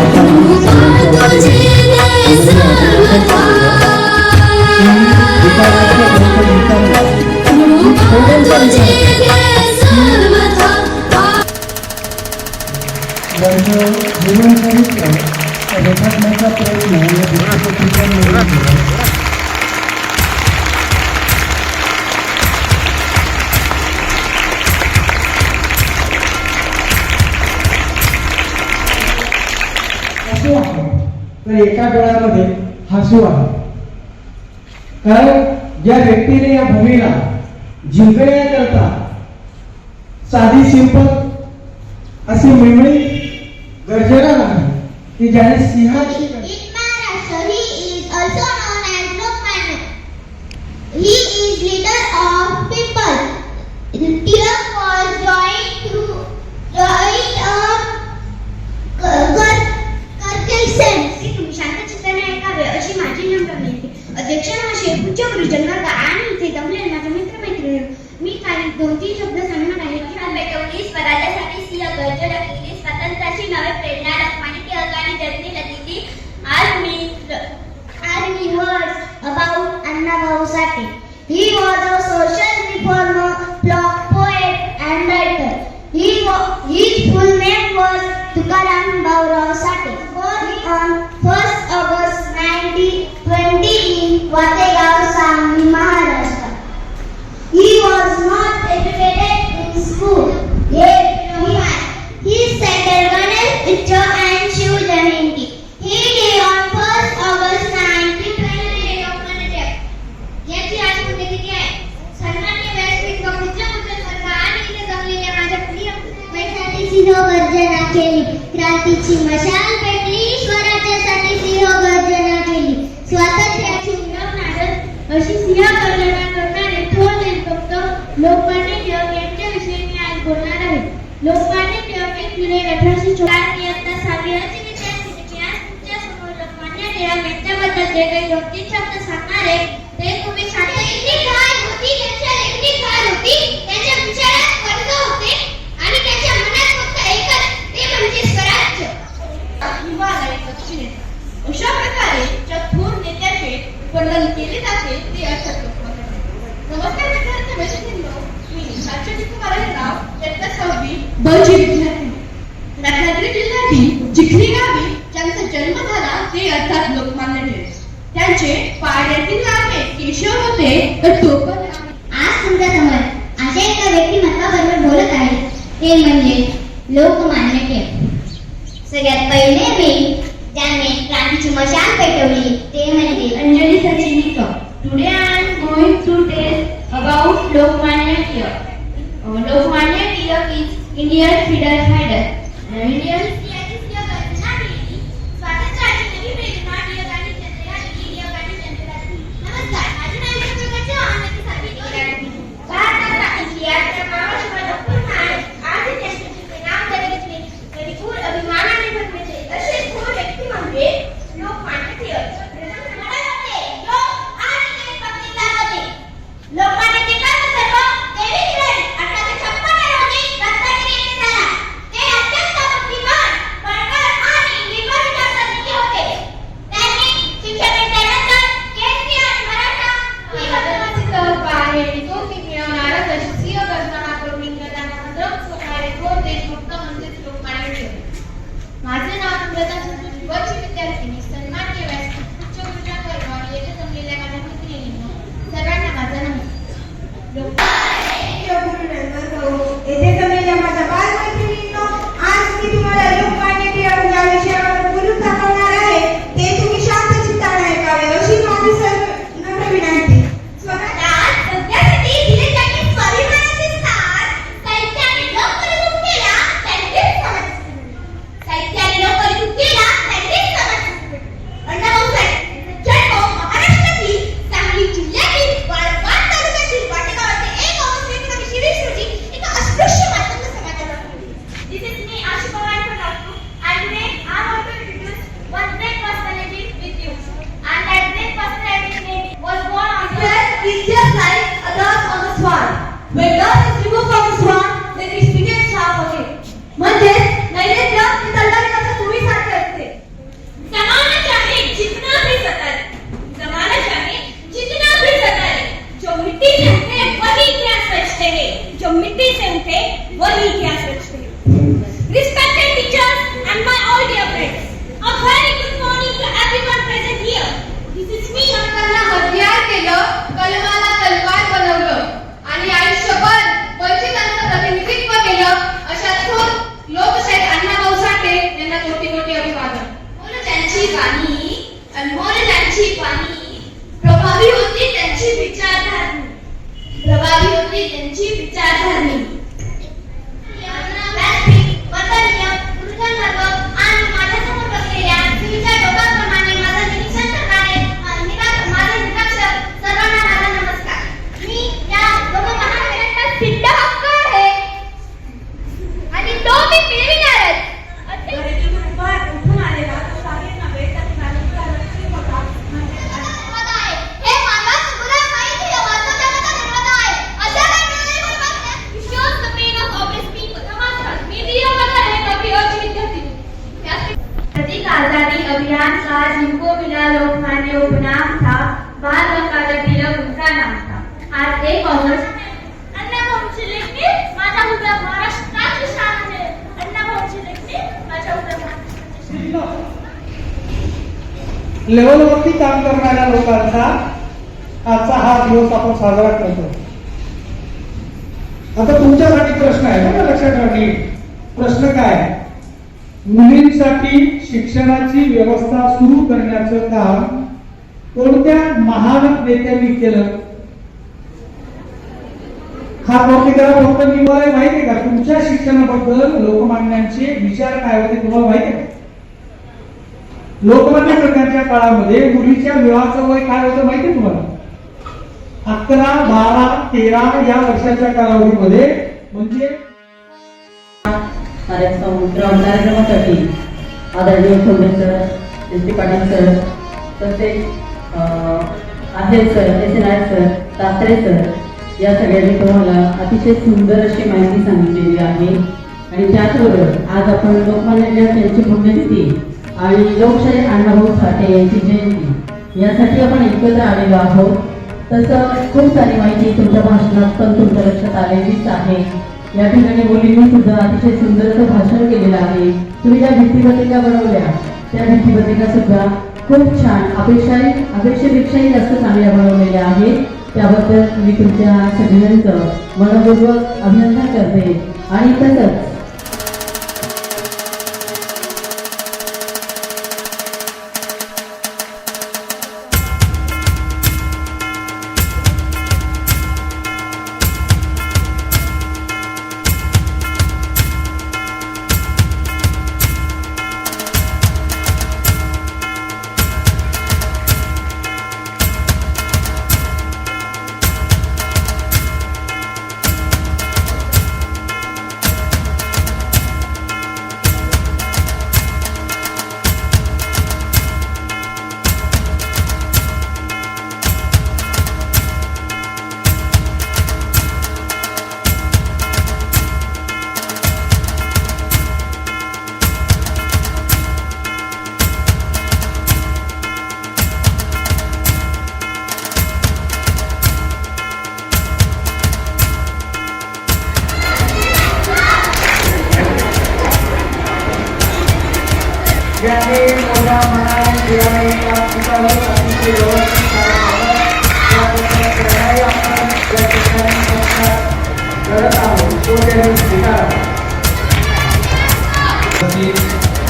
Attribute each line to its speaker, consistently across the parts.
Speaker 1: তোমার तर एका गळ्यामध्ये हसू आहे कारण ज्या व्यक्तीने या भूमीला जिंकण्याकरता साधी सिंपल अशी मिळवणी गरजेला नाही की ज्याने सिंहाची
Speaker 2: He is leader of people.
Speaker 3: Tier 1 premium ठरले अध्यक्ष महाशय पूज्य गुरुजन वर्ग आणि इथे जमलेले माझे मित्रमैत्रिणी मी काही दोन तीन शब्द सांगणार आहे
Speaker 2: छान पेटवली स्वराज्यासाठी सिंह गरज लागली स्वातंत्र्याची नवे प्रेरणा रखमानी की अगाणी जर्नी लगली आज मी आज मी
Speaker 3: हर्ष अबाऊ अण्णा त्याचे पाण्यातील लांबे केशव होते तर टोपण
Speaker 2: आज तुमच्यासमोर अशा एका व्यक्तिमत्वाबरोबर बोलत आहे. ते म्हणजे लोकमान्य टिळक. सगळ्यात पहिले मी त्याने क्रांतीची मशाल पेटवली ते म्हणजे
Speaker 3: Anjali Sachinikar today I am going to tell about Lokmanya Tilak. Lokmanya Tilak is Indian freedom fighter माझे नाव प्रधान व विद्यार्थिनी
Speaker 4: And Ben'in çift zaten. Ginkgo मिला लोकमान्य उपनाम था बाल तिलक उनका नाम था
Speaker 2: आज एक
Speaker 1: काम करणाऱ्या लोकांचा आजचा हा दिवस आपण साजरा करतो. आता तुमच्यासाठी प्रश्न आहे ना लक्षात ठेवा प्रश्न काय आहे? मुलींसाठी शिक्षणाची व्यवस्था सुरू करण्याचं काम कोणत्या महान नेत्यांनी केलं? हा पत्रिकेला फक्त निवाय माहिती आहे का? तुमच्या शिक्षणाबद्दल लोकमान्यांचे विचार काय होते तुम्हाला माहिती आहे का? लोकमान्य टिळकांच्या काळामध्ये मुलीच्या विवाहाचं वय काय होतं माहिती आहे तुम्हाला? अकरा बारा तेरा या वर्षाच्या कालावधीमध्ये म्हणजे
Speaker 5: कार्यक्रम कार्यक्रमासाठी आदरणीय Khonde sir S P Patil sir तसेच आहे sir S N I sir Tatre sir या सगळ्यांनी तुम्हाला अतिशय सुंदर अशी माहिती सांगितलेली आहे. आणि त्याचबरोबर आज आपण लोकमान्य टिळक यांची पुण्यतिथी आणि लोकशाही अण्णाभाऊ साठे यांची जयंती यासाठी आपण एकत्र आलेलो आहोत. तसं खूप सारी माहिती तुमच्या भाषणात पण तुमच्या लक्षात आलेलीच आहे. या ठिकाणी मुलींनी सुद्धा अतिशय सुंदर असं भाषण केलेलं आहे. तुम्ही ज्या भित्तीपत्रिका बनवल्या त्या भित्तीपत्रिका सुद्धा खूप छान अपेक्षा अपेक्षेपेक्षाही जास्त चांगल्या बनवलेल्या आहेत. त्याबद्दल मी तुमच्या सगळ्यांचं मनपूर्वक अभिनंदन करते. आणि तसंच
Speaker 1: स्वीकारावा.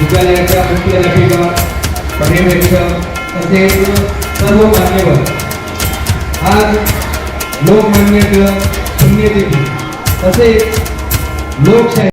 Speaker 6: विद्यालयाच्या मुख्याध्यापिका पर्यवेक्षक तसेच सर्व मान्यवर आज लोकमान्य टिळक पुण्यतिथी तसेच लोकशाही